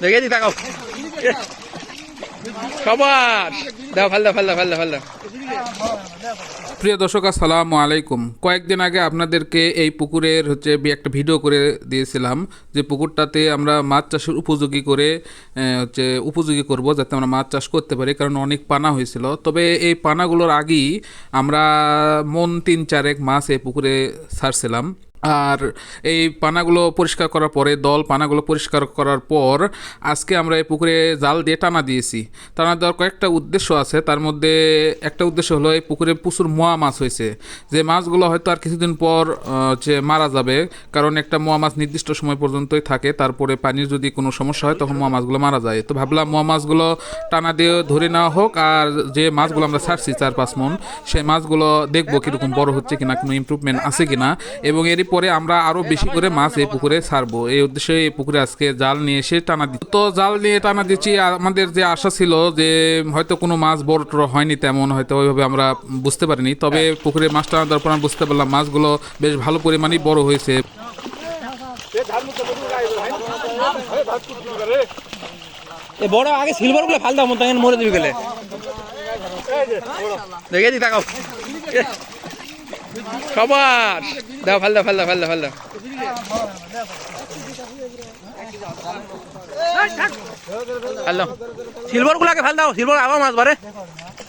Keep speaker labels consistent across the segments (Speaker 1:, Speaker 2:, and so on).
Speaker 1: দেখে দি তাকাও। সবার। দাও ফাল দাও ফাল দাও ফাল দাও ফাল দাও।
Speaker 2: প্রিয় দর্শক, আসসালামু আলাইকুম। কয়েকদিন আগে আপনাদেরকে এই পুকুরের হচ্ছে একটা ভিডিও করে দিয়েছিলাম যে পুকুরটাতে আমরা মাছ চাষের উপযোগী করে হচ্ছে উপযোগী করব যাতে আমরা মাছ চাষ করতে পারি, কারণ অনেক পানা হয়েছিল। তবে এই পানাগুলোর আগেই আমরা মন তিন চারেক মাছ এই পুকুরে ছাড়ছিলাম আর এই পানাগুলো পরিষ্কার করার পরে, দল পানাগুলো পরিষ্কার করার পর, আজকে আমরা এই পুকুরে জাল দিয়ে টানা দিয়েছি। টানা দেওয়ার কয়েকটা উদ্দেশ্য আছে। তার মধ্যে একটা উদ্দেশ্য হলো এই পুকুরে প্রচুর মোয়া মাছ হয়েছে যে মাছগুলো হয়তো আর কিছুদিন পর যে মারা যাবে, কারণ একটা মোয়া মাছ নির্দিষ্ট সময় পর্যন্তই থাকে, তারপরে পানির যদি কোনো সমস্যা হয়, তখন মোয়া মাছগুলো মারা যায়। তো ভাবলাম মোয়া মাছগুলো টানা দিয়ে ধরে নেওয়া হোক, আর যে মাছগুলো আমরা ছাড়ছি চার পাঁচ মন, সেই মাছগুলো দেখব কীরকম বড় হচ্ছে কিনা, কোনো ইমপ্রুভমেন্ট আছে কিনা, এবং এরই পরে আমরা আরও বেশি করে মাছ এই পুকুরে ছাড়বো। এই উদ্দেশ্যে এই পুকুরে আজকে জাল নিয়ে এসে টানা দিচ্ছি। তো জাল নিয়ে টানা দিচ্ছি আমাদের যে আশা ছিল যে হয়তো কোনো মাছ বড় হয়নি তেমন, হয়তো ওইভাবে আমরা বুঝতে পারিনি। তবে পুকুরে মাছ টানা দেওয়ার পর আমরা বুঝতে পারলাম মাছগুলো বেশ ভালো পরিমাণেই বড় হয়েছে।
Speaker 1: এ বড় আগে সিলভারগুলো ফাল দাও মন মরে দিবি গেলে। দেখে দি তাকাও। সবার দাও ফাল দাও ফাল দাও ফাল দাও ফাল দাও। ফাল দাও। সিলভার গুলাকে ফাল দাও সিলভার আবার মাছ বারে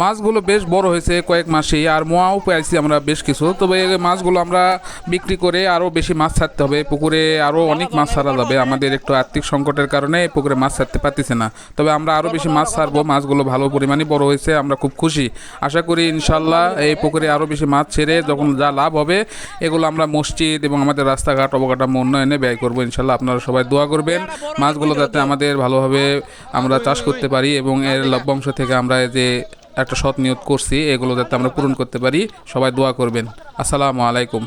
Speaker 2: মাছগুলো বেশ বড় হয়েছে কয়েক মাসেই, আর মোয়াও পেয়েছি আমরা বেশ কিছু। তবে মাছগুলো আমরা বিক্রি করে আরও বেশি মাছ ছাড়তে হবে। পুকুরে আরও অনেক মাছ ছাড়া যাবে। আমাদের একটু আর্থিক সংকটের কারণে পুকুরে মাছ ছাড়তে পারতেছে না। তবে আমরা আরও বেশি মাছ ছাড়বো। মাছগুলো ভালো পরিমাণে বড় হয়েছে, আমরা খুব খুশি। আশা করি ইনশাল্লাহ এই পুকুরে আরও বেশি মাছ ছেড়ে যখন যা লাভ হবে, এগুলো আমরা মসজিদ এবং আমাদের রাস্তাঘাট অবকাঠামো উন্নয়নে ব্যয় করব ইনশাল্লাহ। আপনারা সবাই দোয়া করবেন, মাছগুলো যাতে আমাদের ভালোভাবে আমরা চাষ করতে পারি এবং এর লভ্যাংশ থেকে আমরা যে একটা সৎ নিয়োগ করছি, এগুলো যাতে আমরা পূরণ করতে পারি, সবাই দোয়া করবেন। আসসালামু আলাইকুম।